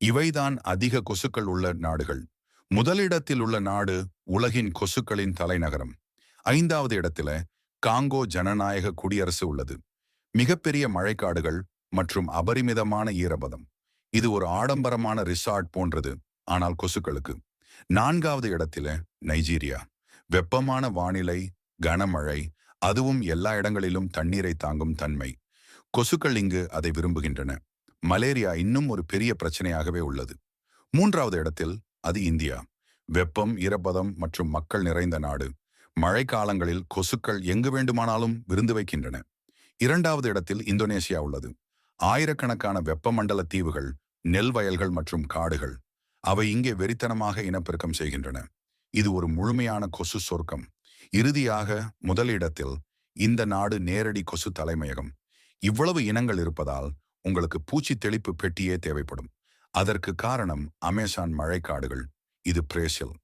இவைதான் அதிக கொசுக்கள் உள்ள நாடுகள். முதலிடத்தில் உள்ள நாடு உலகின் கொசுக்களின் தலைநகரம். ஐந்தாவது இடத்தில காங்கோ ஜனநாயக குடியரசு உள்ளது. மிகப்பெரிய மழைக்காடுகள் மற்றும் அபரிமிதமான ஈரபதம் இது ஒரு ஆடம்பரமான ரிசார்ட் போன்றது ஆனால் கொசுக்களுக்கு. நான்காவது இடத்தில நைஜீரியா. வெப்பமான வானிலை கனமழை அதுவும் எல்லா இடங்களிலும் தண்ணீரை தாங்கும் தன்மை. கொசுக்கள் இங்கு அதை விரும்புகின்றன. மலேரியா இன்னும் ஒரு பெரிய பிரச்சனையாகவே உள்ளது. மூன்றாவது இடத்தில் அது இந்தியா. வெப்பம் ஈரப்பதம் மற்றும் மக்கள் நிறைந்த நாடு. மழைக்காலங்களில் கொசுக்கள் எங்கு வேண்டுமானாலும் விருந்து வைக்கின்றன. இரண்டாவது இடத்தில் இந்தோனேசியா உள்ளது. ஆயிரக்கணக்கான வெப்பமண்டல தீவுகள் நெல் வயல்கள் மற்றும் காடுகள் அவை இங்கே வெறித்தனமாக இனப்பெருக்கம் செய்கின்றன. இது ஒரு முழுமையான கொசு சொர்க்கம். இறுதியாக முதலிடத்தில் இந்த நாடு நேரடி கொசு தலைமையகம். இவ்வளவு இனங்கள் இருப்பதால் உங்களுக்கு பூச்சி தெளிப்பு பெட்டியே தேவைப்படும். அதற்கு காரணம் அமேசான் மழைக்காடுகள். இது பிரேசில்.